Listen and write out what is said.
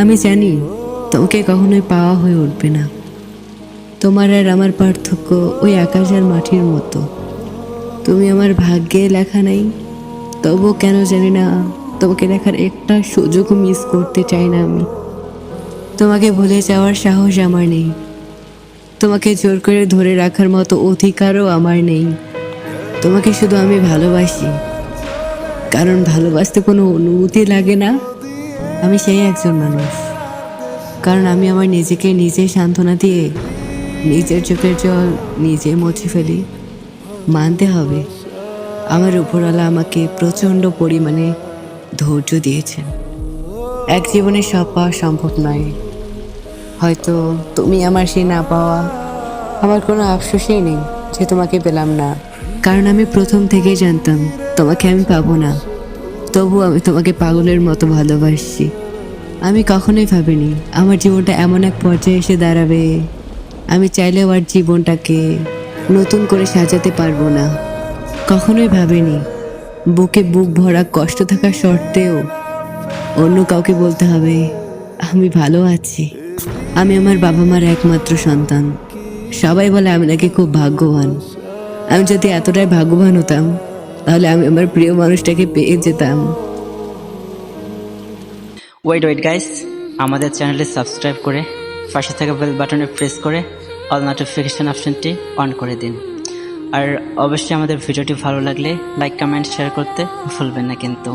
আমি জানি তোমাকে কখনোই পাওয়া হয়ে উঠবে না। তোমার আর আমার পার্থক্য ওই আকাশ আর মাটির মতো। তুমি আমার ভাগ্যে লেখা নাই তবু কেন জানি না তোমাকে দেখার একটা সুযোগও মিস করতে চাই না আমি। তোমাকে ভুলে যাওয়ার সাহস আমার নেই। তোমাকে জোর করে ধরে রাখার মতো অধিকারও আমার নেই। তোমাকে শুধু আমি ভালোবাসি, কারণ ভালোবাসতে কোনো অনুভূতি লাগে না। আমি সেই একজন মানুষ। কারণ আমি আমার নিজেকে নিজে সান্ত্বনা দিয়ে নিজের চোখের জল নিজে মুছে ফেলি। মানতে হবে, আমার উপরওয়ালা আমাকে প্রচণ্ড পরিমাণে ধৈর্য দিয়েছেন। এক জীবনে সব পাওয়া সম্ভব নয়। হয়তো তুমি আমার সেই না পাওয়া, আমার কোনো আফসোসই নেই যে তোমাকে পেলাম না। কারণ আমি প্রথম থেকেই জানতাম, তোমাকে আমি পাবো না। তবু আমি তোমাকে পাগলের মতো ভালোবাসছি। আমি কখনোই ভাবিনি, আমার জীবনটা এমন এক পর্যায়ে এসে দাঁড়াবে। আমি চাইলেও আর জীবনটাকে নতুন করে সাজাতে পারব না। কখনোই ভাবিনি, বুকে বুক ভরা কষ্ট থাকা সত্ত্বেও অন্য কাউকে বলতে হবে, আমি ভালো আছি। আমি আমার বাবা মার একমাত্র সন্তান। সবাই বলে আমি নাকি খুব ভাগ্যবান। আমি যদি এতটাই ভাগ্যবান হতাম তাহলে আমি আমার প্রিয় মানুষটাকে পেয়ে যেতাম। ওয়েট ওয়েট গাইস আমাদের চ্যানেলে সাবস্ক্রাইব করে, পাশে থাকা বেল বাটনে প্রেস করে অল নোটিফিকেশান অপশনটি অন করে দিন। আর অবশ্যই আমাদের ভিডিওটি ভালো লাগলে লাইক কমেন্ট শেয়ার করতে ভুলবেন না কিন্তু।